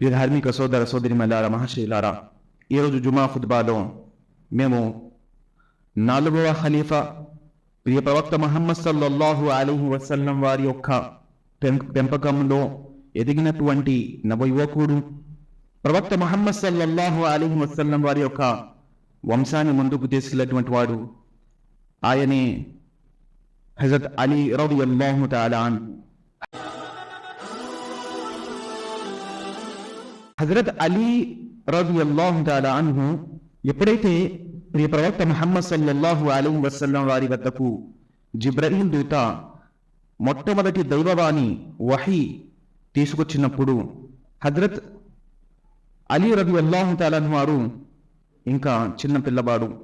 ప్రియ ధార్మిక సోదర సోదరి మల్లారా మహర్షిలారా ఈరోజు జుమా ఫుట్బాలో మేము నాలుగవ ఖలీఫా ప్రియ ప్రవక్త మహమ్మద్ సల్లల్లాహు అలీహి వసల్లం వారి యొక్క పెంపకంలో ఎదిగినటువంటి నవ యువకుడు ప్రవక్త మహమ్మద్ సల్లల్లాహు అలీహి వసల్లం వారి యొక్క వంశాన్ని ముందుకు తీసుకెళ్ళినటువంటి వాడు ఆయనే హజరత్ అలీ రబియల్లాహు అల్లాహు తాలాన్ హజరత్ అలీ రవి అల్లాహు తాలా అన్హు ఎప్పుడైతే ప్రియ ప్రవక్త మహమ్మద్ సల్లల్లాహు అలీ వసల్లం వారి వద్దకు జిబ్రహీల్ దూత మొట్టమొదటి దైవవాణి వహీ తీసుకొచ్చినప్పుడు హజరత్ అలీ రవి అల్లాహు తాలాన్ వారు ఇంకా చిన్న పిల్లవాడు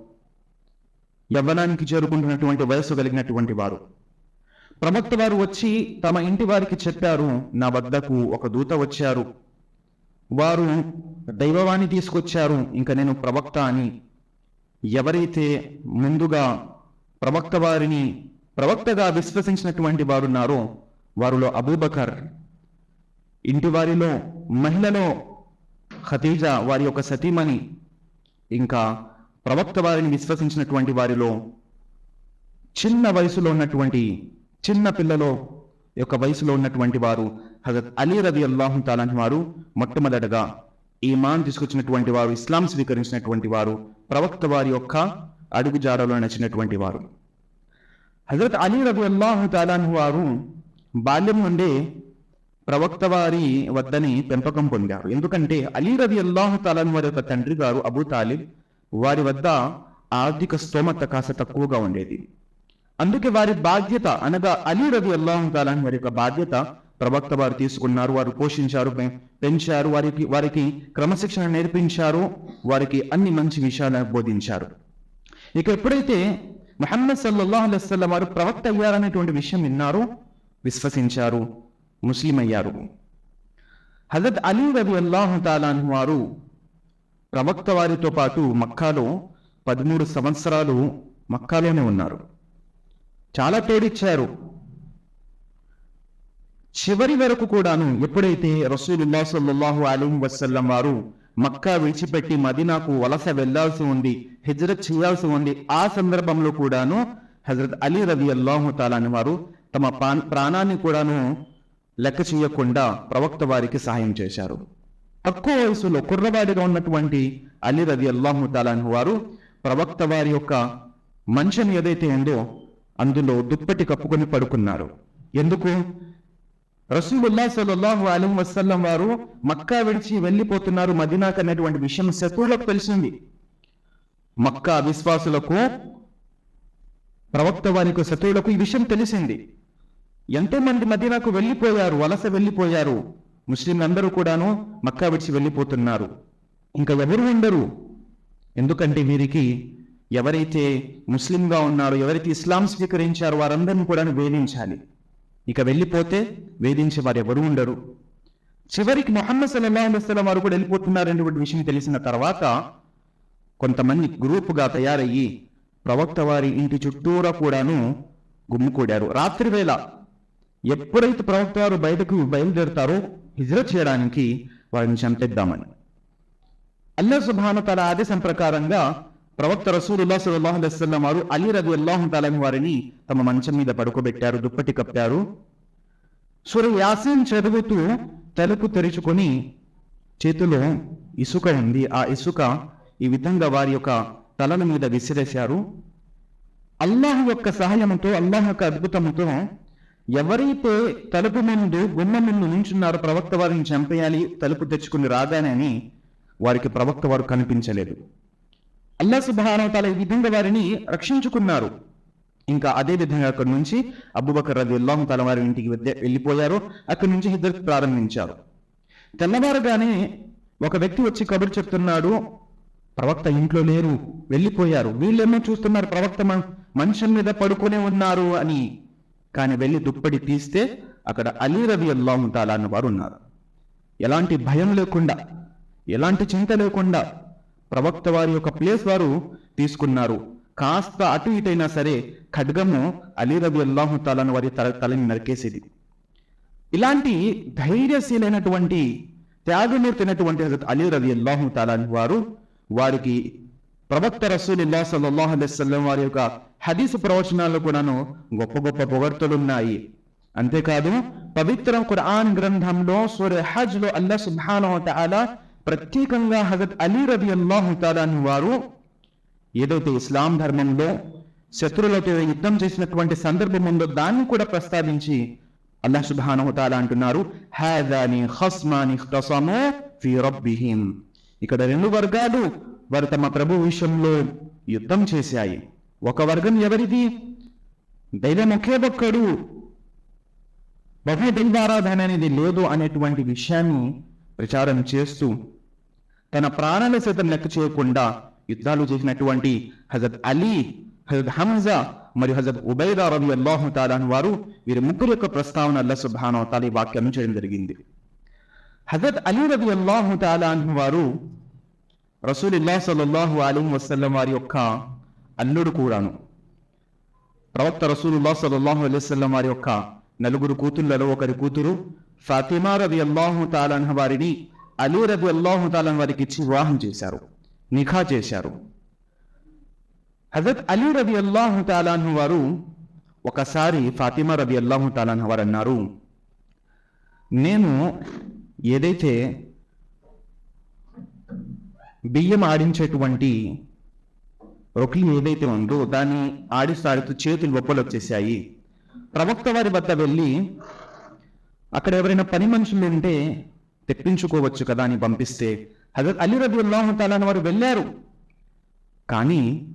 యవ్వనానికి చేరుకుంటున్నటువంటి వయస్సు కలిగినటువంటి వారు. ప్రవక్త వారు వచ్చి తమ ఇంటి వారికి చెప్పారు నా వద్దకు ఒక దూత వచ్చారు. వారు దైవవాణి తీసుకొచ్చారు. ఇంకా నేను ప్రవక్త అని. ఎవరైతే ముందుగా ప్రవక్త వారిని ప్రవక్తగా విశ్వసించినటువంటి వారున్నారో వారిలో అబూబకర్ ఇంటి వారిలో మహిళలో ఖతీజా వారి యొక్క సతీమణి ఇంకా ప్రవక్త వారిని విశ్వసించినటువంటి వారిలో చిన్న వయసులో ఉన్నటువంటి చిన్న పిల్లలో యొక్క వయసులో ఉన్నటువంటి వారు హజరత్ అలీ రవి అల్లాహు తాలాని వారు మొట్టమొదటగా ఈమాన్ తీసుకొచ్చినటువంటి వారు ఇస్లాం స్వీకరించినటువంటి వారు ప్రవక్త వారి యొక్క అడుగుజాడలో నచ్చినటువంటి వారు. హజరత్ అలీ రవి అల్లాహు తాలాను వారు బాల్యం నుండే ప్రవక్త వారి వద్దని పెంపకం పొందారు. ఎందుకంటే అలీ రవి అల్లాహు తాలాన్ వారి యొక్క తండ్రి గారు అబూ తాలిబ్ వారి వద్ద ఆర్థిక స్తోమత కాస్త తక్కువగా ఉండేది. అందుకే వారి బాధ్యత అనగా అలీ రవి అల్లాహు తాలాన్ వారి యొక్క బాధ్యత ప్రవక్త వారు తీసుకున్నారు వారు పోషించారు పెంచారు వారికి వారికి క్రమశిక్షణ నేర్పించారు వారికి అన్ని మంచి విషయాలను బోధించారు. ఇక ఎప్పుడైతే మహమ్మద్ సల్లల్లాహు అలైహి వారు ప్రవక్త అయ్యారనేటువంటి విషయం విన్నారు విశ్వసించారు ముస్లిం అయ్యారు. హజరత్ అలీ రవి అల్లాహు తాలాన్ వారు ప్రవక్త వారితో పాటు మక్కాలో పదమూడు సంవత్సరాలు మక్కాలోనే ఉన్నారు. చాలా తోడిచ్చారు. చివరి వరకు కూడాను ఎప్పుడైతే రసూలుల్లా సల్లల్లాహు అలైహి వసల్లం వారు మక్కా విడిచిపెట్టి మదీనాకు వలస వెళ్ళాల్సి ఉంది హిజ్రత్ చేయాల్సి ఉంది ఆ సందర్భంలో కూడాను హజరత్ అలీ రవి అల్లాహు తాలాని వారు తమ ప్రాణాన్ని కూడాను లెక్క చేయకుండా ప్రవక్త వారికి సహాయం చేశారు. తక్కువ వయసులో కుర్రవాడిగా ఉన్నటువంటి అలీ రవి అల్లాహు తాలాని వారు ప్రవక్త వారి యొక్క మంచం ఏదైతే ఉందో అందులో దుప్పటి కప్పుకొని పడుకున్నారు. ఎందుకు? రసూలుల్లా సల్లల్లాహు అలం వసల్లం వారు మక్కా విడిచి వెళ్ళిపోతున్నారు మదీనాకు అనేటువంటి విషయం శత్రువులకు తెలిసింది. మక్కా విశ్వాసులకు ప్రవక్త వారికి శత్రువులకు ఈ విషయం తెలిసింది. ఎంతో మంది మదీనాకు వెళ్ళిపోయారు వలస వెళ్ళిపోయారు. ముస్లింలందరూ కూడాను మక్కా విడిచి వెళ్ళిపోతున్నారు. ఇంకా ఎవరు ఉండరు? ఎందుకంటే వీరికి ఎవరైతే ముస్లింగా ఉన్నారో ఎవరైతే ఇస్లాం స్వీకరించారో వారందరినీ కూడా వేధించాలి. ఇక వెళ్ళిపోతే వేధించే వారు ఎవరు ఉండరు. చివరికి మొహమ్మద్ సల్లల్లాహు అలైహి వారు కూడా వెళ్ళిపోతున్నారనేటువంటి విషయం తెలిసిన తర్వాత కొంతమంది గ్రూపుగా తయారయ్యి ప్రవక్త వారి ఇంటి చుట్టూరా కూడాను గుమ్ముకూడారు రాత్రి వేళ ఎప్పుడైతే ప్రవక్త వారు బయటకు బయలుదేరుతారో హిజ్రత్ చేయడానికి వారిని చంపేద్దామని. అల్లా సుబ్హాన తల ఆదేశం ప్రకారంగా ప్రవక్త రసూలుల్లా సల్లల్లాహు అలెస్లం వారు అలీ రఘు అల్లాహం తాలని వారిని తమ మంచం మీద పడుకోబెట్టారు దుప్పటి కప్పారు. సూర్య యాసిన్ చదువుతూ తలుపు తెరుచుకొని చేతిలో ఇసుక ఉంది. ఆ ఇసుక ఈ విధంగా వారి యొక్క తలల మీద విసిరేశారు. అల్లాహ్ యొక్క సహాయంతో అల్లాహ్ యొక్క అద్భుతంతో ఎవరైతే తలుపు ముందు గుమ్మ ముందు నించున్నారో ప్రవక్త వారిని చంపేయాలి తలుపు తెచ్చుకుని రాగానే అని వారికి ప్రవక్త వారు కనిపించలేదు. అల్లా సుబ్హానాహు ఈ విధంగా వారిని రక్షించుకున్నారు. ఇంకా అదే విధంగా అక్కడి నుంచి అబ్బుబకర్ రది అల్లాహు తాలా వారి ఇంటికి వెళ్ళిపోయారు. అక్కడి నుంచి హిజ్రత్ ప్రారంభించారు. తెల్లవారుగానే ఒక వ్యక్తి వచ్చి కబురు చెప్తున్నాడు ప్రవక్త ఇంట్లో లేరు వెళ్ళిపోయారు. వీళ్ళేమో చూస్తున్నారు ప్రవక్త మ- మీద పడుకునే ఉన్నారు అని. కానీ వెళ్ళి దుప్పటి తీస్తే అక్కడ అలీ రవి అల్లాహు తాలా అన్న వారు ఉన్నారు. ఎలాంటి భయం లేకుండా ఎలాంటి చింత లేకుండా ప్రవక్త వారి యొక్క ప్లేస్ వారు తీసుకున్నారు. కాస్త అటు ఇటైనా సరే ఖడ్గము అలీ రబి అల్లాహు తాలాను వారి తల తలని నరికేసేది. ఇలాంటి ధైర్యశీలైనటువంటి త్యాగమూర్తినటువంటి హజరత్ అలీ రవి అల్లాహు తాలాని వారు వారికి ప్రవక్త రసూలిల్లా సల్లాహ్ అలైహి వారి యొక్క హదీసు ప్రవచనాలు కూడాను గొప్ప గొప్ప పొగడ్తలున్నాయి అంతేకాదు పవిత్ర ఖురాన్ గ్రంథంలో సూర్య హజ్లో అల్లా సుబ్హానహు ప్రత్యేకంగా హజరత్ అలీ రబి అల్లాహు వారు ఏదైతే ఇస్లాం ధర్మంలో శత్రులతో యుద్ధం చేసినటువంటి సందర్భం ఉందో దాన్ని కూడా ప్రస్తావించి అల్లాహ్ సుబ్హానహు అంటున్నారు. హాదాని ఖస్మాని ఫీ రబ్బిహిం. ఇక్కడ రెండు వర్గాలు వారు తమ ప్రభు విషయంలో యుద్ధం చేశాయి. ఒక వర్గం ఎవరిది? దైవం ఒకే ఒక్కడు. బహు దైవారాధన అనేది లేదు అనేటువంటి విషయాన్ని ప్రచారం చేస్తూ తన ప్రాణాలు సైతం లెక్క చేయకుండా యుద్ధాలు చేసినటువంటి హజరత్ అలీ హజరత్ హంజా మరియు హజరత్ ఉబైదా రబి అల్లాహు తాలాన్ వారు వీరి ముగ్గురు యొక్క ప్రస్తావన అల్లా సుబ్హాన తాలి వాక్యం చేయడం జరిగింది. హజరత్ అలీ రవి అల్లాహు తాలాన్ వారు రసూలుల్లాహ్ సల్లల్లాహు అలైహి వసల్లం వారి యొక్క అల్లుడు కూడాను. ప్రవక్త రసూలుల్లాహ్ సల్లల్లాహు అలైహి వారి యొక్క నలుగురు కూతుళ్ళలో ఒకరి కూతురు ఫాతిమా రవి అల్లాహు తాలాన్ వారిని అలీ రబి అల్లాహు వారికి ఇచ్చి వివాహం చేశారు నిఖా చేశారు. హజరత్ అలీ రబి అల్లాహు తాలాన్ వారు ఒకసారి ఫాతిమా రబి అల్లాహు తాలాన్ వారు అన్నారు నేను ఏదైతే బియ్యం ఆడించేటువంటి రొక్లి ఏదైతే ఉందో దాన్ని ఆడిస్తూ ఆడుతూ చేతులు ఒప్పలు వచ్చేసాయి ప్రవక్త వారి వద్ద వెళ్ళి అక్కడ ఎవరైనా పని మనుషులు ఉంటే తెప్పించుకోవచ్చు కదా అని పంపిస్తే హజరత్ అలీ రబీ అల్లాహు వారు వెళ్ళారు. కానీ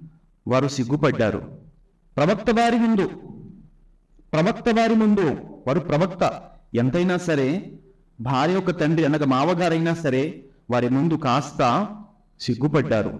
వారు సిగ్గుపడ్డారు. ప్రవక్త వారి ముందు ప్రవక్త వారి ముందు వారు ప్రవక్త. ఎంతైనా సరే భార్య యొక్క తండ్రి అనగా మావగారైనా సరే వారి ముందు కాస్త సిగ్గుపడ్డారు.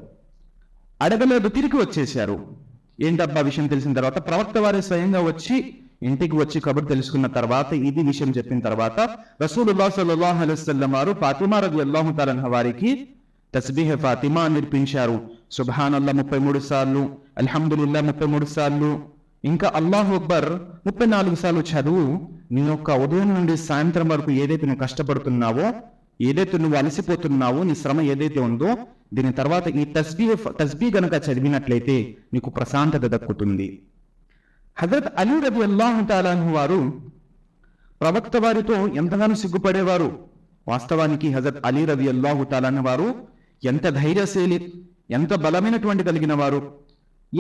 అడగలేదు తిరిగి వచ్చేశారు. ఏంటబ్బా విషయం తెలిసిన తర్వాత ప్రవక్త వారి స్వయంగా వచ్చి ఇంటికి వచ్చి కబుర్ తెలుసుకున్న తర్వాత ఇది విషయం చెప్పిన తర్వాత రసూలుల్లా సల్లాహ్ అలైస్లం వారు ఫాతిమా రలియల్లాహు తఆలా వారికి తస్బీహ్ ఫాతిమా నేర్పించారు సుబ్హానల్లా ముప్పై మూడు సార్లు అల్హమ్దుల్లా ముప్పై మూడు సార్లు ఇంకా అల్లాహ్ అక్బర్ ముప్పై నాలుగు సార్లు చదువు నీ యొక్క ఉదయం నుండి సాయంత్రం వరకు ఏదైతే నువ్వు కష్టపడుతున్నావో ఏదైతే నువ్వు అలసిపోతున్నావో నీ శ్రమ ఏదైతే ఉందో దీని తర్వాత ఈ తస్బీ తస్బీ గనక చదివినట్లయితే నీకు ప్రశాంతత దక్కుతుంది. హజరత్ అలీ రబి అల్లాహతాలాను వారు ప్రవక్త వారితో ఎంతగానో సిగ్గుపడేవారు. వాస్తవానికి హజరత్ అలీ రవి అల్లాహు తాలాన్ వారు ఎంత ధైర్యశీలి ఎంత బలమైనటువంటి కలిగిన వారు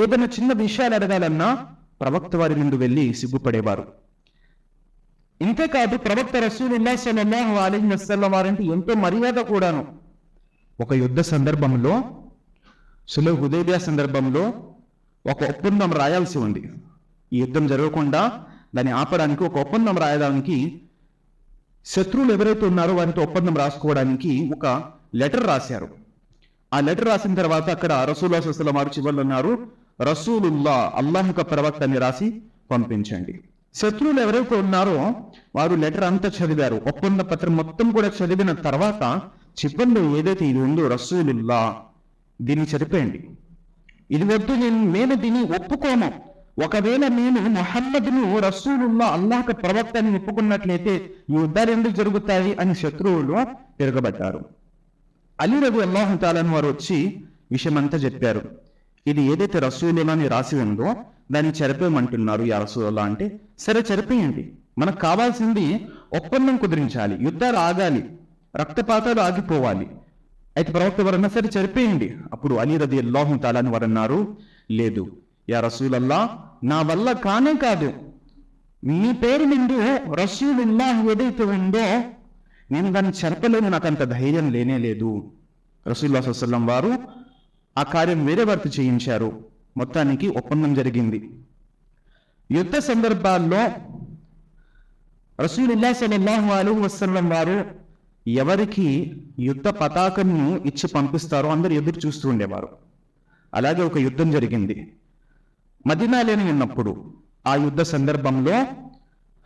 ఏదైనా చిన్న విషయాలు అడగాలన్నా ప్రవక్త వారి నుండి వెళ్ళి సిగ్గుపడేవారు. ఇంతేకాదు ప్రవక్త రసూలుల్లాహ్ సల్లల్లాహు వారంటే ఎంతో మర్యాద కూడాను. ఒక యుద్ధ సందర్భంలో సులువు హుదైబియా సందర్భంలో ఒక ఒప్పందం రాయాల్సి ఉంది. ఈ యుద్ధం జరగకుండా దాన్ని ఆపడానికి ఒక ఒప్పందం రాయడానికి శత్రువులు ఎవరైతే ఉన్నారో వారితో ఒప్పందం రాసుకోవడానికి ఒక లెటర్ రాశారు. ఆ లెటర్ రాసిన తర్వాత అక్కడ రసూల్లా సల్లం వారు చివరిలో ఉన్నారు రసూలుల్లా అల్లాహ్ యొక్క ప్రవక్త అని రాసి పంపించండి. శత్రువులు ఎవరైతే ఉన్నారో వారు లెటర్ అంతా చదివారు. ఒప్పంద పత్రం మొత్తం కూడా చదివిన తర్వాత చివరిలో ఏదైతే ఇది ఉందో రసూలుల్లా దీన్ని చదివేయండి. ఇది వద్దు నేను మేము దీన్ని ఒప్పుకోను ఒకవేళ నేను మొహమ్మద్ను రసూలుల్లా అల్లాహ్ ప్రవక్తని ఒప్పుకున్నట్లయితే ఈ యుద్ధాలు ఎందుకు జరుగుతాయి అని శత్రువులు తిరగబడ్డారు. అలీ రవి అల్లాహు వారు వచ్చి విషయమంతా చెప్పారు. ఇది ఏదైతే రసూలుల్లా అని రాసి ఉందో దాన్ని చెరపేయమంటున్నారు యా రసూలుల్లా అంటే సరే చెరపేయండి. మనకు కావాల్సింది ఒప్పందం కుదిరించాలి యుద్ధాలు ఆగాలి రక్తపాతాలు ఆగిపోవాలి. అయితే ప్రవక్త వారన్నా సరే చెరిపేయండి. అప్పుడు అలీ రది అల్లాహు తాలాని వారన్నారు లేదు. యా రసూలల్లా నా వల్ల కానే కాదు. మీ పేరు నిండు రసూలుల్లా ఏదైతే ఉందో నేను దాన్ని చెరపలేను నాకు అంత ధైర్యం లేనే లేదు. రసూల్లా వసల్లం వారు ఆ కార్యం వేరే వారితో చేయించారు. మొత్తానికి ఒప్పందం జరిగింది. యుద్ధ సందర్భాల్లో రసూలుల్లా సలల్లాహు అలైహి వసల్లం వారు ఎవరికి యుద్ధ పతాకంను ఇచ్చి పంపిస్తారో అందరు ఎదురు చూస్తూ ఉండేవారు. అలాగే ఒక యుద్ధం జరిగింది. మదీనాలేని ఉన్నప్పుడు ఆ యుద్ధ సందర్భంలో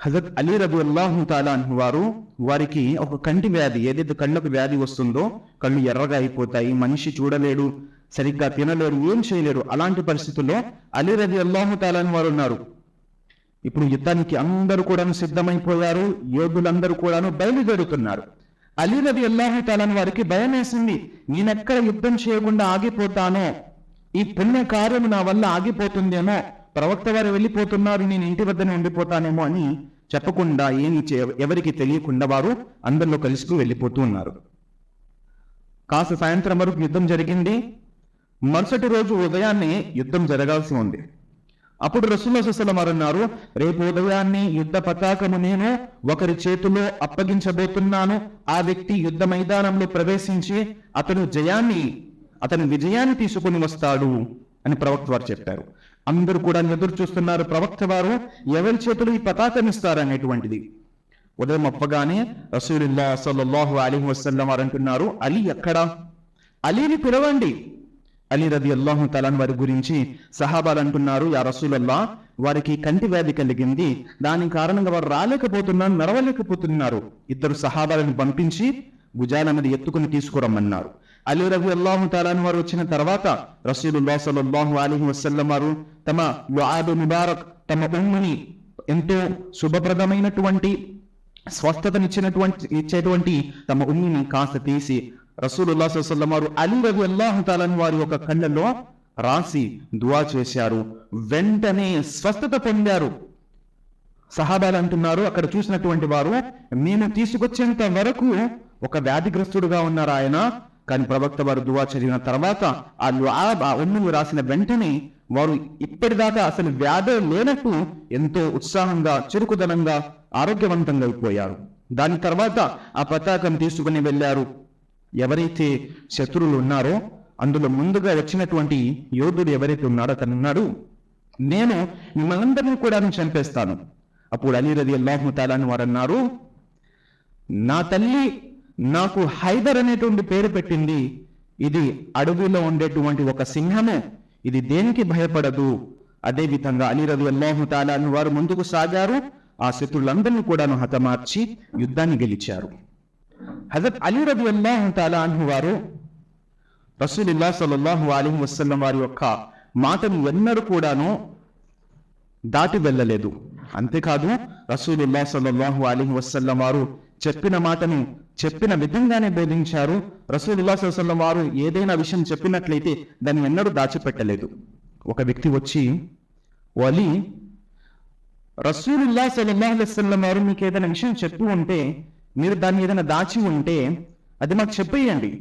హజరత్ అలీ రబు అల్లాహు తాలా వారు వారికి ఒక కంటి వ్యాధి ఏదైతే కళ్ళకు వ్యాధి వస్తుందో కళ్ళు ఎర్రగా అయిపోతాయి మనిషి చూడలేడు సరిగ్గా తినలేరు ఏం చేయలేరు అలాంటి పరిస్థితుల్లో అలీ రబి అల్లాహు తాలా వారు ఉన్నారు. ఇప్పుడు యుద్ధానికి అందరూ కూడా సిద్ధమైపోయారు యోధులందరూ కూడాను బయలుదేరుతున్నారు. అలీ రబి అల్లాహు తాలని వారికి భయం వేసింది నేనెక్కడ యుద్ధం చేయకుండా ఆగిపోతానో? ఈ పుణ్య కార్యము నా వల్ల ఆగిపోతుందేమో. ప్రవక్త వారు వెళ్ళిపోతున్నారు నేను ఇంటి వద్దనే ఉండిపోతానేమో అని చెప్పకుండా ఏమి చే- ఎవరికి తెలియకుండా వారు అందరిలో కలుసుకు వెళ్ళిపోతూ ఉన్నారు. కాస్త సాయంత్రం వరకు యుద్ధం జరిగింది. మరుసటి రోజు ఉదయాన్నే యుద్ధం జరగాల్సి ఉంది. అప్పుడు రసూల్లాహం వారు అన్నారు రేపు ఉదయాన్నే యుద్ధ పతాకము నేను ఒకరి చేతిలో అప్పగించబోతున్నాను. ఆ వ్యక్తి యుద్ధ మైదానంలో ప్రవేశించి అతను జయాన్ని అతను విజయాన్ని తీసుకుని వస్తాడు అని ప్రవక్త వారు చెప్పారు. అందరూ కూడా ఎదురు చూస్తున్నారు. ప్రవక్త వారు ఎవరి చేతులు ఈ పతాకం ఇస్తారు అనేటువంటిది ఉదయం అప్పగానే రసూలుల్లా సల్లల్లాహు అలీ వసల్లం వారు అంటున్నారు అలీ ఎక్కడ? అలీని పిలవండి. అలీ రది అల్లాహు తలాన్ వారి గురించి సహాబాలు అంటున్నారు యా రసూలల్లా వారికి కంటి వ్యాధి కలిగింది. దాని కారణంగా వారు రాలేకపోతున్నారు నడవలేకపోతున్నారు. ఇద్దరు సహాబాలను పంపించి భుజాల మీద ఎత్తుకుని తీసుకురమ్మన్నారు. అలీ రవి అల్లాహు తాలాను వారు వచ్చిన తర్వాత రసూలుల్లా సల్లల్లాహు అలీహి వసల్లం వారు తమ యుఆబు ముబారక్ తమ ఉమ్మని ఎంతో శుభప్రదమైనటువంటి స్వస్థతనిచ్చినటువంటి ఇచ్చేటువంటి తమ ఉమ్మిని కాస్త తీసి రసూలుల్లా సల్లం వారు అలీ రవి అల్లాహు తాలాను వారి యొక్క కళ్ళలో రాసి దువా చేశారు. వెంటనే స్వస్థత పొందారు. సహాబాలు అంటున్నారు అక్కడ చూసినటువంటి వారు మేము తీసుకొచ్చేంత వరకు ఒక వ్యాధిగ్రస్తుడుగా ఉన్నారు ఆయన? కానీ ప్రవక్త వారు దువా చదివిన తర్వాత ఆ దుఆ ఆ ఉమ్మును రాసిన వెంటనే వారు ఇప్పటిదాకా అసలు వ్యాధి లేనట్టు ఎంతో ఉత్సాహంగా చురుకుదనంగా ఆరోగ్యవంతంగా అయిపోయారు. దాని తర్వాత ఆ పతాకం తీసుకుని వెళ్ళారు. ఎవరైతే శత్రువులు ఉన్నారో అందులో ముందుగా వచ్చినటువంటి యోధుడు ఎవరైతే ఉన్నారో అతను ఉన్నాడు. నేను మిమ్మల్ందరినీ కూడా చంపేస్తాను. అప్పుడు అలీ రది అల్లాహు తాలాని వారు అన్నారు నా తల్లి నాకు హైదర్ అనేటువంటి పేరు పెట్టింది. ఇది అడవిలో ఉండేటువంటి ఒక సింహము. ఇది దేనికి భయపడదు? అదే విధంగా అలీ అల్లాహు తాలాని వారు ముందుకు సాగారు. ఆ శత్రులందరినీ కూడాను హతమార్చి యుద్ధాన్ని గెలిచారు. హజరత్ అలీ రది అల్లాహు తాలా అన్హు వారు రసూలిల్లా సల్లల్లాహు అలీహి వసల్లం వారి యొక్క మాటను ఎన్నడూ కూడాను దాటి వెళ్ళలేదు. అంతేకాదు రసూలుల్లా సల్లల్లాహు అలీహి వసల్లం వారు చెప్పిన మాటను చెప్పిన విధంగానే బోధించారు. రసూలుల్లా సల్లం వారు ఏదైనా విషయం చెప్పినట్లయితే దాన్ని ఎన్నడూ దాచిపెట్టలేదు. ఒక వ్యక్తి వచ్చి వలి రసూలుల్లా సల్లల్లాహు వారు మీకు ఏదైనా విషయం చెప్పి ఉంటే మీరు దాన్ని ఏదైనా దాచి ఉంటే అది మాకు చెప్పేయండి.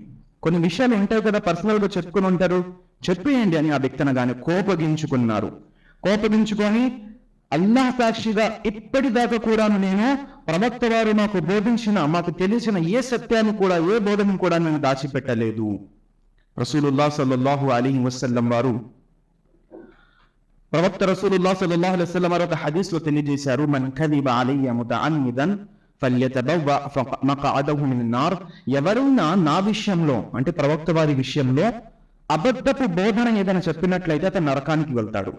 కొన్ని విషయాలు ఉంటాయి కదా పర్సనల్గా చెప్పుకొని ఉంటారు. చెప్పేయండి అని ఆ వ్యక్తిని కానీ కోపగించుకున్నారు. కోపగించుకొని అల్లాహ్ సాక్షిగా ఇప్పటిదాకా కూడాను నేను ప్రవక్త వారు నాకు బోధించిన మాకు తెలిసిన ఏ సత్యాన్ని కూడా ఏ బోధను కూడా నేను దాచిపెట్టలేదు. రసూలుల్లా సల్లల్లాహు అలీ వసల్లం వారు ప్రవక్త రసూలుల్లా సల్లల్లాహు అలైహి వసల్లం వారు ఒక హదీస్లో తెలియజేశారు మన్ కదిబ అలయ్య ముతఅన్నిదన్ ఫల్యతబవ్వ ఫ- మిన్ నార్. ఎవరున్నా నా విషయంలో అంటే ప్రవక్త వారి విషయంలో అబద్ధపు బోధన ఏదైనా చెప్పినట్లయితే అతను నరకానికి వెళ్తాడు.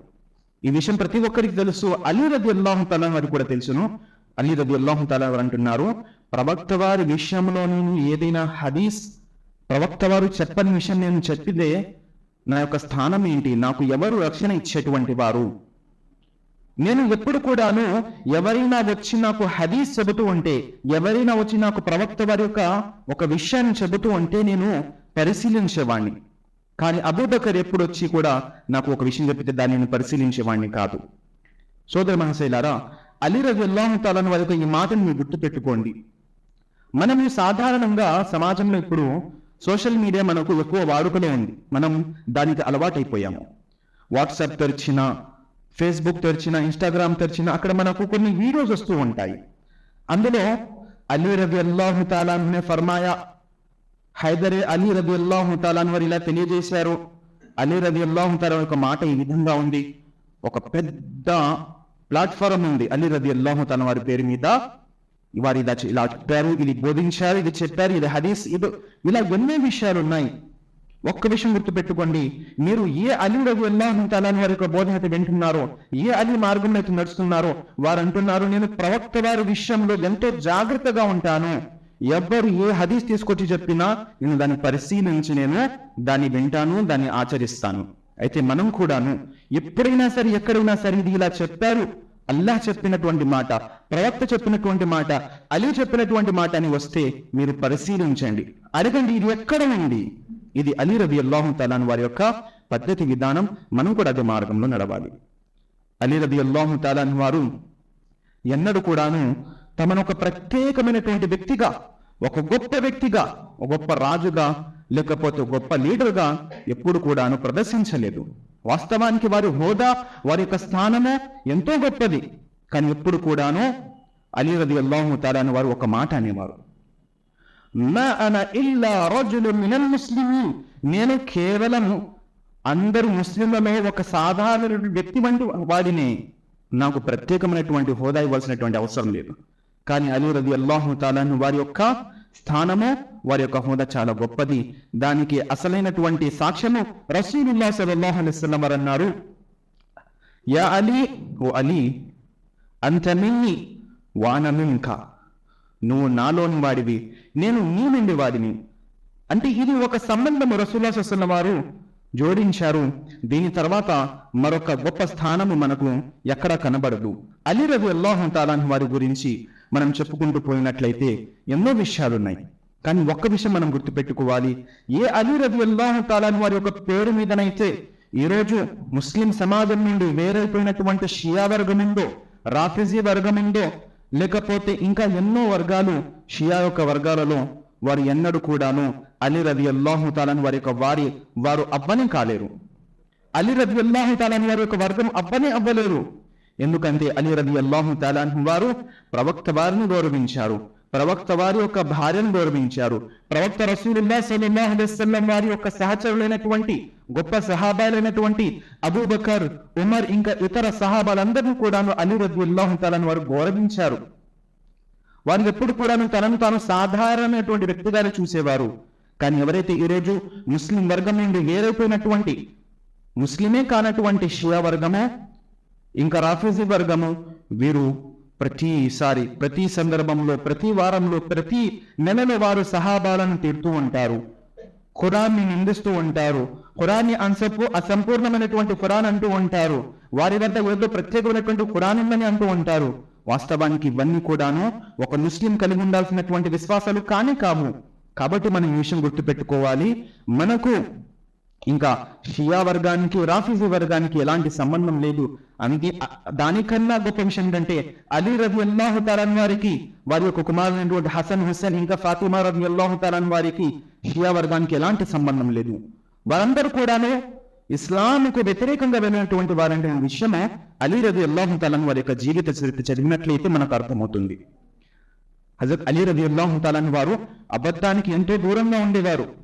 ఈ విషయం ప్రతి ఒక్కరికి తెలుసు. అలీ రది అల్లాహం తలా వారికి కూడా తెలుసును. అలీ రది అల్లాహం తలా వారు అంటున్నారు ప్రవక్త వారి విషయంలో నేను ఏదైనా హదీస్ ప్రవక్త వారు చెప్పని విషయం నేను చెప్పితే నా యొక్క స్థానం ఏంటి? నాకు ఎవరు రక్షణ ఇచ్చేటువంటి వారు? నేను ఎప్పుడు కూడాను ఎవరైనా వచ్చి నాకు హదీస్ చెబుతూ ఉంటే ఎవరైనా వచ్చి నాకు ప్రవక్త వారి యొక్క ఒక విషయాన్ని చెబుతూ ఉంటే నేను పరిశీలించేవాణ్ణి. కానీ అబూబకర్ ఎప్పుడు వచ్చి కూడా నాకు ఒక విషయం చెప్పితే దాన్ని నేను పరిశీలించేవాణ్ణి కాదు. సోదర మహాశైలారా అలీ రజి అల్లాహు తాలను వారి ఈ మాటను మీరు గుర్తుపెట్టుకోండి. మనం సాధారణంగా సమాజంలో ఇప్పుడు సోషల్ మీడియా మనకు ఎక్కువ వాడుకలో ఉంది. మనం దానికి అలవాటైపోయాము. వాట్సాప్ తెరిచిన ఫేస్బుక్ తెరిచిన ఇన్స్టాగ్రామ్ తెరిచిన అక్కడ మనకు కొన్ని వీడియోస్ వస్తూ ఉంటాయి. అందులో అలీ రబి అల్లాహు తాలా ఫర్మాయా హైదర్ అలీ రబి అల్లాహు తాలాన్ వారు ఇలా తెలియజేశారు. అలీ రబి అల్లాహు యొక్క మాట ఈ విధంగా ఉంది. ఒక పెద్ద ప్లాట్ఫారం ఉంది అలీ రబి అల్లాహు వారి పేరు మీద. వారు ఇలా ఇలా చెప్పారు ఇది బోధించారు ఇది చెప్పారు ఇది హదీస్ ఇది ఇలా ఎన్నో విషయాలు ఉన్నాయి. ఒక్క విషయం గుర్తుపెట్టుకోండి. మీరు ఏ అలీ రఘు అల్లాహు వారి యొక్క బోధన అయితే వింటున్నారో ఏ అలీ మార్గంలో అయితే నడుస్తున్నారో వారు అంటున్నారు నేను ప్రవక్త వారి విషయంలో ఎంతో జాగ్రత్తగా ఉంటాను. ఎవ్వరు ఏ హదీస్ తీసుకొచ్చి చెప్పినా నేను దాన్ని పరిశీలించి నేను దాన్ని వింటాను దాన్ని ఆచరిస్తాను. అయితే మనం కూడాను ఎప్పుడైనా సరే ఎక్కడైనా సరే ఇది ఇలా చెప్పారు. అల్లాహ్ చెప్పినటువంటి మాట ప్రవక్త చెప్పినటువంటి మాట అలీ చెప్పినటువంటి మాట అని వస్తే మీరు పరిశీలించండి. అడగండి ఇది ఎక్కడ ఉంది? ఇది అలీ రబి అల్లాహు తలాన్ వారి యొక్క పద్ధతి విధానం. మనం కూడా అదే మార్గంలో నడవాలి. అలీ రబి అల్లాహు తలాన్ వారు ఎన్నడూ కూడాను తమను ఒక ప్రత్యేకమైనటువంటి వ్యక్తిగా ఒక గొప్ప వ్యక్తిగా ఒక గొప్ప రాజుగా లేకపోతే గొప్ప లీడర్గా ఎప్పుడు కూడాను ప్రదర్శించలేదు. వాస్తవానికి వారి హోదా వారి యొక్క స్థానము ఎంతో గొప్పది. కానీ ఎప్పుడు కూడాను అలీ రది అల్లాహు తాలాని వారు ఒక మాట అనేవారు. మినల్ నేను కేవలం అందరు ముస్లింలమే ఒక సాధారణ వ్యక్తి వంటి వాడిని. నాకు ప్రత్యేకమైనటువంటి హోదా ఇవ్వాల్సినటువంటి అవసరం లేదు. కానీ అలీ రది అల్లాహు తాలాను వారి యొక్క స్థానము వారి యొక్క హోదా చాలా గొప్పది. దానికి అసలైనటువంటి సాక్ష్యము రసూలుల్లా సల్లల్లాహు అలైహి వారు అన్నారు. యా అలీ ఓ అలీ అంత మిన్ని వాన మింక. నువ్వు నాలోని వాడివి నేను నీ నుండి వాడిని. అంటే ఇది ఒక సంబంధము రసూల్లా సల్లం వారు జోడించారు. దీని తర్వాత మరొక గొప్ప స్థానము మనకు ఎక్కడా కనబడదు. అలీ రవి అల్లాహం తాలాన్ వారి గురించి మనం చెప్పుకుంటూ పోయినట్లయితే ఎన్నో విషయాలు ఉన్నాయి కానీ ఒక్క విషయం మనం గుర్తుపెట్టుకోవాలి. ఏ అలీ రవి అల్లాహు తాలాన్ వారి యొక్క పేరు మీదనైతే ఈ రోజు ముస్లిం సమాజం నుండి వేరైపోయినటువంటి షియా వర్గం ఉందో రాఫిజీ వర్గం ఉందో లేకపోతే ఇంకా ఎన్నో వర్గాలు షియా యొక్క వర్గాలలో వారు ఎన్నడూ కూడాను అలీ రవి అల్లాహు తాలని వారి యొక్క వారి వారు అవ్వనే కాలేరు. అలీ రవి అల్లాహు తాలని వారి యొక్క వర్గం అవ్వనే అవ్వలేరు. ఎందుకంటే అలీ రది అల్లాహు తాలాహు వారు ప్రవక్త వారిని గౌరవించారు. ప్రవక్త వారి యొక్క భార్యను గౌరవించారు. ప్రవక్త రసూలుల్లా సల్లల్లాహు అలైహి వారి యొక్క సహచరులైనటువంటి గొప్ప సహాబాలైనటువంటి అబూబకర్ ఉమర్ ఇంకా ఇతర సహాబాలందరినీ కూడాను అలీ రద్దు అల్లాహు తాలాను వారు గౌరవించారు. వారు ఎప్పుడు కూడాను తనను తాను సాధారణమైనటువంటి వ్యక్తిగానే చూసేవారు. కానీ ఎవరైతే ఈరోజు ముస్లిం వర్గం నుండి వేరైపోయినటువంటి ముస్లిమే కానటువంటి షియా వర్గము ఇంకా రాఫీజీ వర్గము వీరు ప్రతిసారి ప్రతి సందర్భంలో ప్రతి వారంలో ప్రతి నెలలో వారు సహాబాలను తిడుతూ ఉంటారు. ఖురాన్ని నిందిస్తూ ఉంటారు. ఖురాన్ని అసంపూ అసంపూర్ణమైనటువంటి ఖురాన్ అంటూ ఉంటారు. వారి వద్ద ఏదో ప్రత్యేకమైనటువంటి ఖురాన్ ఉందని అంటూ ఉంటారు. వాస్తవానికి ఇవన్నీ కూడాను ఒక ముస్లిం కలిగి ఉండాల్సినటువంటి విశ్వాసాలు కానీ కావు. కాబట్టి మనం ఈ విషయం గుర్తుపెట్టుకోవాలి. మనకు ఇంకా షియా వర్గానికి రాఫీజీ వర్గానికి ఎలాంటి సంబంధం లేదు. అందుకే దానికన్నా గొప్ప విషయం ఏంటంటే అలీ రవి అల్లాహు తాలాన్ వారికి వారి యొక్క కుమారుడు హసన్ హుస్సేన్ ఇంకా ఫాతిమా రవి అల్లాహు తాలాన్ వారికి షియా వర్గానికి ఎలాంటి సంబంధం లేదు. వారందరూ కూడాను ఇస్లాంకు వ్యతిరేకంగా వెళ్ళినటువంటి వారంటే విషయమే అలీ రవి అల్లాహు తాలాన్ వారి యొక్క జీవిత చరిత్ర చదివినట్లయితే మనకు అర్థమవుతుంది. హజరత్ అలీ రవి అల్లాహు తాలాన్ వారు అబద్ధానికి ఎంతో దూరంగా ఉండేవారు.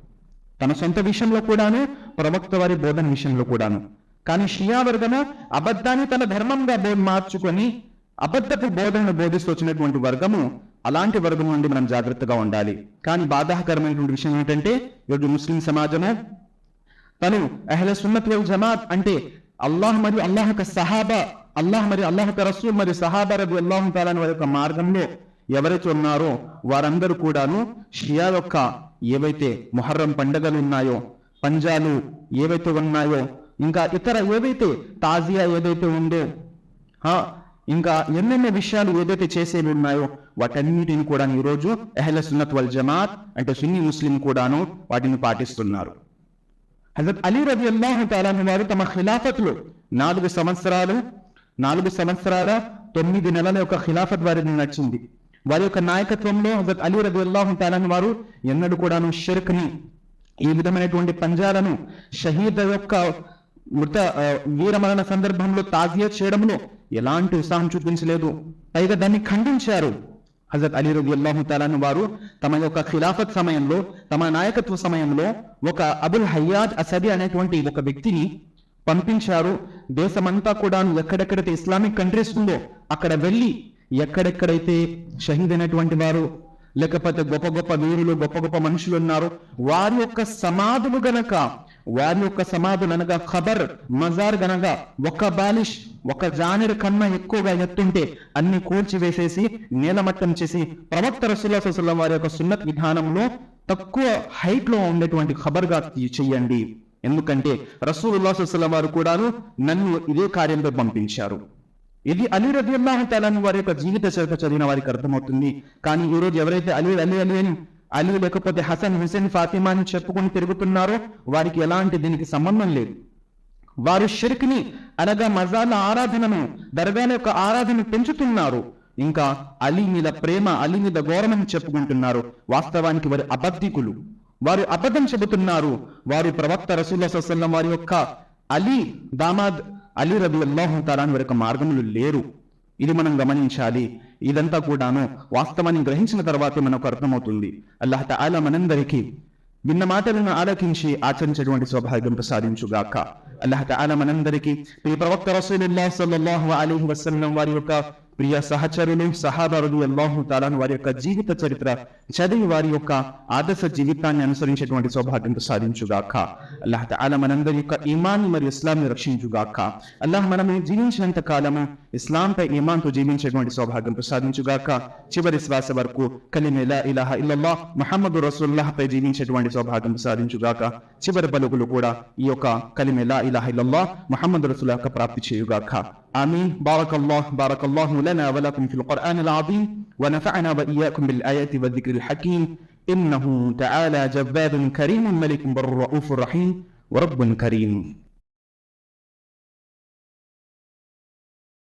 తన సొంత విషయంలో కూడాను ప్రవక్త వారి బోధన విషయంలో కూడాను. కానీ షియా వర్గన అబద్ధాన్ని తన ధర్మంగా మార్చుకొని అబద్ధపు బోధనను బోధిస్తూ వచ్చినటువంటి వర్గము అలాంటి వర్గం నుండి మనం జాగ్రత్తగా ఉండాలి. కానీ బాధాకరమైనటువంటి విషయం ఏంటంటే ఈరోజు ముస్లిం సమాజము తను అహ్ల సున్నత్ జమాత్ అంటే అల్లాహ్ మరియు అల్లాహ్ యొక్క సహాబా అల్లాహ్ మరియు అల్లాహ్ యొక్క రసూల్ మరియు సహాబా రబు అల్లాహ్ తాలాని వారి యొక్క మార్గంలో ఎవరైతే ఉన్నారో వారందరూ కూడాను షియా యొక్క ఏవైతే మొహర్రం పండగలు ఉన్నాయో పంజాలు ఏవైతే ఉన్నాయో ఇంకా ఇతర ఏవైతే తాజియా ఏదైతే ఉందో ఇంకా ఎన్నెన్నో విషయాలు ఏదైతే చేసేవి ఉన్నాయో వాటన్నిటిని కూడా ఈరోజు అహ్ల సున్నత్ వల్ జమాత్ అంటే సున్ని ముస్లిం కూడాను వాటిని పాటిస్తున్నారు. హజరత్ అలీ రబి అల్లాహు తాలాను వారు తమ ఖిలాఫత్లో నాలుగు సంవత్సరాలు నాలుగు సంవత్సరాల తొమ్మిది నెలల యొక్క ఖిలాఫత్ వారిని నడిచింది. వారి యొక్క నాయకత్వంలో హజరత్ అలీ రబి అల్లాహు తాలాను వారు ఎన్నడూ కూడాను షిర్క్ని ఈ విధమైనటువంటి పంజాలను షహీద్ యొక్క మృత వీరమరణ సందర్భంలో తాజియా చేయడంలో ఎలాంటి ఉత్సాహం చూపించలేదు. పైగా దాన్ని ఖండించారు. హజరత్ అలీ రబి అల్లాహు తాలాను వారు తమ యొక్క ఖిలాఫత్ సమయంలో తమ నాయకత్వ సమయంలో ఒక అబుల్ హయ్యాద్ అసది అనేటువంటి ఒక వ్యక్తిని పంపించారు. దేశమంతా కూడా ఎక్కడెక్కడైతే ఇస్లామిక్ కంట్రీస్ ఉందో అక్కడ వెళ్ళి ఎక్కడెక్కడైతే షహీద్ అయినటువంటి వారు లేకపోతే గొప్ప గొప్ప వీరులు గొప్ప గొప్ప మనుషులు ఉన్నారు. వారి యొక్క సమాధులు గనక వారి యొక్క సమాధులు అనగా ఖబర్ మజార్ గనక ఒక బాలిష్ ఒక జానెడు కన్నా ఎక్కువగా ఎత్తుంటే అన్ని కూల్చివేసేసి నేలమట్టం చేసి ప్రవక్త రసూల్లా వారి యొక్క సున్నత్ విధానంలో తక్కువ హైట్లో ఉండేటువంటి ఖబర్గా చెయ్యండి. ఎందుకంటే రసూలుల్లా సల్లం వారు కూడాను నన్ను ఇదే కార్యంలో పంపించారు. ఇది అలీ రబిల్లాహు తాలాను వారి యొక్క జీవిత చరిత్ర చదివిన వారికి అర్థమవుతుంది. కానీ ఈ రోజు ఎవరైతే అలీ అలీ అలీ అని అలీ లేకపోతే హసన్ హుసేన్ ఫాతిమా అని చెప్పుకుని తిరుగుతున్నారో వారికి ఎలాంటి దీనికి సంబంధం లేదు. వారు షిర్క్ని అనగా మజాల ఆరాధనను దర్గాల యొక్క ఆరాధన పెంచుతున్నారు. ఇంకా అలీ మీద ప్రేమ అలీ మీద ఘోరమని చెప్పుకుంటున్నారు. వాస్తవానికి వారి అబద్ధికులు. వారు అబద్ధం చెబుతున్నారు. వారు ప్రవక్త రసూల్ సల్లం వారి యొక్క అలీ దామాద్ అలీ రబి అల్లాహు వరకు మార్గములు లేరు. ఇది మనం గమనించాలి. ఇదంతా కూడాను వాస్తవాన్ని గ్రహించిన తర్వాతే మనకు అర్థమవుతుంది. అల్లాహ తాలా మనందరికీ విన్న మాటలను ఆలకించి ఆచరించేటువంటి సౌభాగ్యం ప్రసాదించుగాక. అల్లాహ తాలా మనందరికీ ఈ ప్రవక్త రసూలుల్లాహ్ సల్లల్లాహు అలీహి వసల్లం వారి యొక్క ప్రియ సహచరులు సహాదారులు అల్లాహు తాలాను వారి యొక్క జీవిత చరిత్ర చదివి వారి యొక్క ఆదర్శ జీవితాన్ని అనుసరించేటువంటి సౌభాగ్యం ప్రసాదించుగాక అల్లాహ్ తాలా మనందరి యొక్క ఈమాన్ని మరియు ఇస్లాంని రక్షించుగాక అల్లాహ్ మనం జీవించినంత కాలము ఇస్లాంపై ఈమాన్తో జీవించేటువంటి సౌభాగ్యం ప్రసాదించుగాక చివరి శ్వాస వరకు కలిమే లా ఇలాహ ఇల్లల్లాహ్ ముహమ్మదు రసూల్లాహ్ పై జీవించేటువంటి సౌభాగ్యం ప్రసాదించుగాక చివరి పలుకులు కూడా ఈ యొక్క కలిమే లా ఇలాహ ఇల్లల్లాహ్ ముహమ్మదు రసూల్లాహ్ ప్రాప్తి చేయుగాక آمين. بارك الله بارك الله لنا ولكم في القرآن العظيم ونفعنا وإياكم بالآيات والذكر الحكيم. إنه تعالى جبار كريم ملك بر رؤوف رحيم ورب كريم.